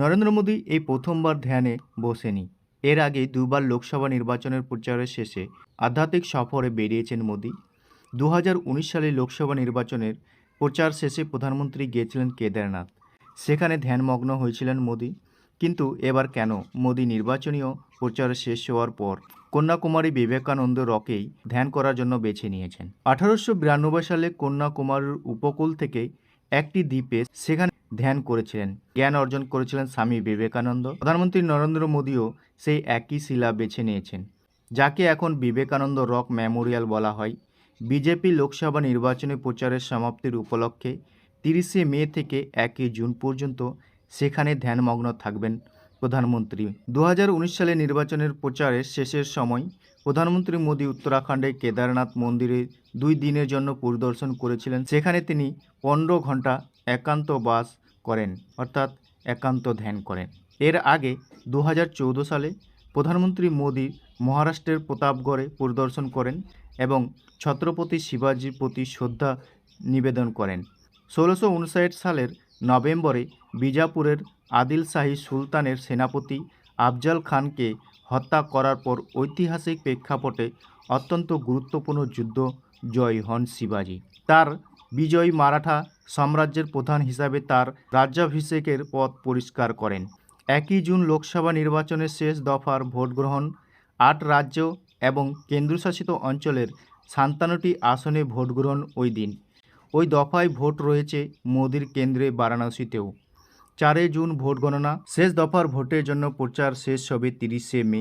নরেন্দ্র মোদী এই প্রথমবার ধ্যানে বসেনি। এর আগে দুবার লোকসভা নির্বাচনের প্রচারের শেষে আধ্যাত্মিক সফরে বেরিয়েছেন মোদী। দু হাজার উনিশ সালে লোকসভা নির্বাচনের প্রচার শেষে প্রধানমন্ত্রী গিয়েছিলেন কেদারনাথ। সেখানে ধ্যানমগ্ন হয়েছিলেন মোদী। কিন্তু এবার কেন? মোদী নির্বাচনীয় প্রচার শেষ হওয়ার পর কন্যাকুমারী বিবেকানন্দ রকেই ধ্যান করার জন্য বেছে নিয়েছেন। আঠারোশো বিরানব্বই সালে কন্যাকুমারীর উপকূল থেকে একটি দ্বীপে সেখানে ধ্যান করেছিলেন, জ্ঞান অর্জন করেছিলেন স্বামী বিবেকানন্দ। প্রধানমন্ত্রী নরেন্দ্র মোদীও সেই একই শিলা বেছে নিয়েছেন, যাকে এখন বিবেকানন্দ রক মেমোরিয়াল বলা হয়। বিজেপি লোকসভা নির্বাচনী প্রচারের সমাপ্তির উপলক্ষে তিরিশে মে থেকে একই জুন পর্যন্ত সেখানে ধ্যানমগ্ন থাকবেন প্রধানমন্ত্রী। দু উনিশ সালে নির্বাচনের প্রচারের শেষের সময় প্রধানমন্ত্রী মোদী উত্তরাখণ্ডে কেদারনাথ মন্দিরে দুই দিনের জন্য পরিদর্শন করেছিলেন। সেখানে তিনি পনেরো ঘণ্টা একান্ত বাস করেন, অর্থাৎ একান্ত ধ্যান করেন। এর আগে দু হাজার চৌদ্দ সালে প্রধানমন্ত্রী মোদী মহারাষ্ট্রের প্রতাপগড়ে পরিদর্শন করেন এবং ছত্রপতি শিবাজির প্রতি শ্রদ্ধা নিবেদন করেন। ষোলোশো সালের নভেম্বরে বিজাপুরের আদিল শাহী সুলতানের সেনাপতি আফজাল খানকে হত্যা করার পর ঐতিহাসিক প্রেক্ষাপটে অত্যন্ত গুরুত্বপূর্ণ যুদ্ধ জয় হন শিবাজি। তার বিজয়ী মারাঠা সাম্রাজ্যের প্রধান হিসাবে তার রাজ্যাভিষেকের পথ পরিষ্কার করেন। একই জুন লোকসভা নির্বাচনের শেষ দফার ভোট গ্রহণ আট রাজ্য এবং কেন্দ্রশাসিত অঞ্চলের সান্তান্নটি আসনে ভোট গ্রহণ ওই দিন। ওই দফায় ভোট রয়েছে মোদির কেন্দ্রে বারাণসীতেও। চারই জুন ভোট গণনা শেষ দফার ভোটের জন্য প্রচার শেষ হবে তিরিশে মে।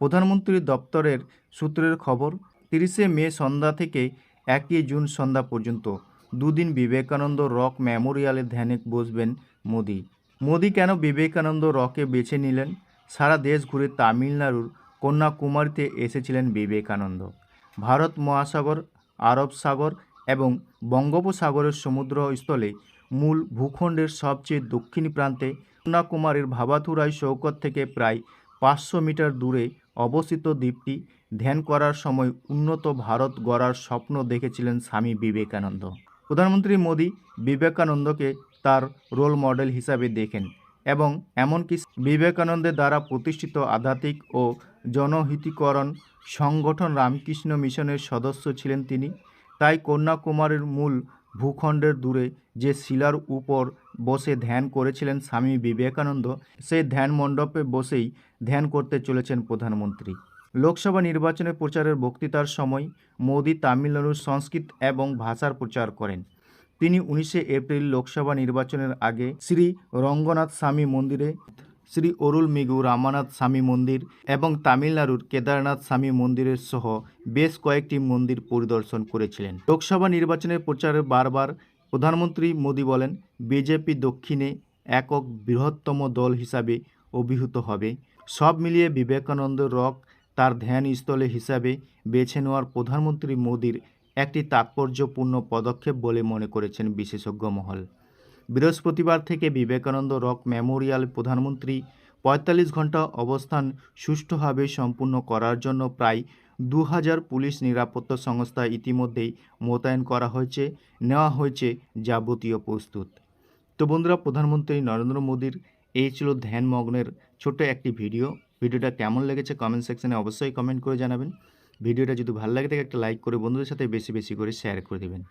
প্রধানমন্ত্রীর দপ্তরের সূত্রের খবর, তিরিশে মে সন্ধ্যা থেকে একই জুন সন্ধ্যা পর্যন্ত দুদিন বিবেকানন্দ রক মেমোরিয়ালে ধ্যানে বসবেন মোদি। মোদি কেন বিবেকানন্দ রকে বেছে নিলেন? সারা দেশ ঘুরে তামিলনাড়ুর কন্যাকুমারীতে এসেছিলেন বিবেকানন্দ। ভারত মহাসাগর, আরব সাগর এবং বঙ্গোপসাগরের সমুদ্রস্থলে মূল ভূখণ্ডের সবচেয়ে দক্ষিণ প্রান্তে কন্যাকুমারীর ভাবাথুরাই শৌকত থেকে প্রায় পাঁচশো মিটার দূরে অবস্থিত দ্বীপটি ধ্যান করার সময় উন্নত ভারত গড়ার স্বপ্ন দেখেছিলেন স্বামী বিবেকানন্দ। প্রধানমন্ত্রী মোদী বিবেকানন্দকে তার রোল মডেল হিসাবে দেখেন এবং এমনকি বিবেকানন্দের দ্বারা প্রতিষ্ঠিত আধ্যাত্মিক ও জনহিতকরণ সংগঠন রামকৃষ্ণ মিশনের সদস্য ছিলেন তিনি। তাই কন্যাকুমারীর মূল ভূখণ্ডের দূরে যে শিলার উপর বসে ধ্যান করেছিলেন স্বামী বিবেকানন্দ, সেই ধ্যান মণ্ডপে বসেই ধ্যান করতে চলেছেন প্রধানমন্ত্রী। লোকসভা নির্বাচনে প্রচারের বক্তৃতার সময় মোদি তামিলনাড়ুর সংস্কৃত এবং ভাষার প্রচার করেন। তিনি উনিশে এপ্রিল লোকসভা নির্বাচনের আগে শ্রী রঙ্গনাথ স্বামী মন্দিরে, শ্রী অরুল মিগু রামানাথ স্বামী মন্দির এবং তামিলনাড়ুর কেদারনাথ স্বামী মন্দিরের সহ বেশ কয়েকটি মন্দির পরিদর্শন করেছিলেন। লোকসভা নির্বাচনের প্রচারে বারবার প্রধানমন্ত্রী মোদী বলেন, বিজেপি দক্ষিণে একক বৃহত্তম দল হিসাবে অভিহিত হবে। সব মিলিয়ে বিবেকানন্দ রক তার ধ্যানস্থলে হিসাবে বেছে নেওয়ার প্রধানমন্ত্রী মোদীর একটি তাৎপর্যপূর্ণ পদক্ষেপ বলে মনে করেছেন বিশেষজ্ঞ মহল। বৃহস্পতিবার থেকে বিবেকানন্দ রক মেমোরিয়াল প্রধানমন্ত্রী পঁয়তাল্লিশ ঘণ্টা অবস্থান সুষ্ঠুভাবে সম্পূর্ণ করার জন্য প্রায় দু হাজার পুলিশ নিরাপত্তা সংস্থা ইতিমধ্যেই মোতায়েন করা হয়েছে, নেওয়া হয়েছে যাবতীয় প্রস্তুত। তো বন্ধুরা, প্রধানমন্ত্রী নরেন্দ্র মোদীর এই ছিল ধ্যানমগ্নের ছোট্ট একটি ভিডিও। ভিডিওটা কেমন লেগেছে কমেন্ট সেকশানে অবশ্যই কমেন্ট করে জানাবেন। ভিডিওটা যদি ভালো লাগে থাকে একটা লাইক করে বন্ধুদের সাথে বেশি বেশি করে শেয়ার করে দেবেন।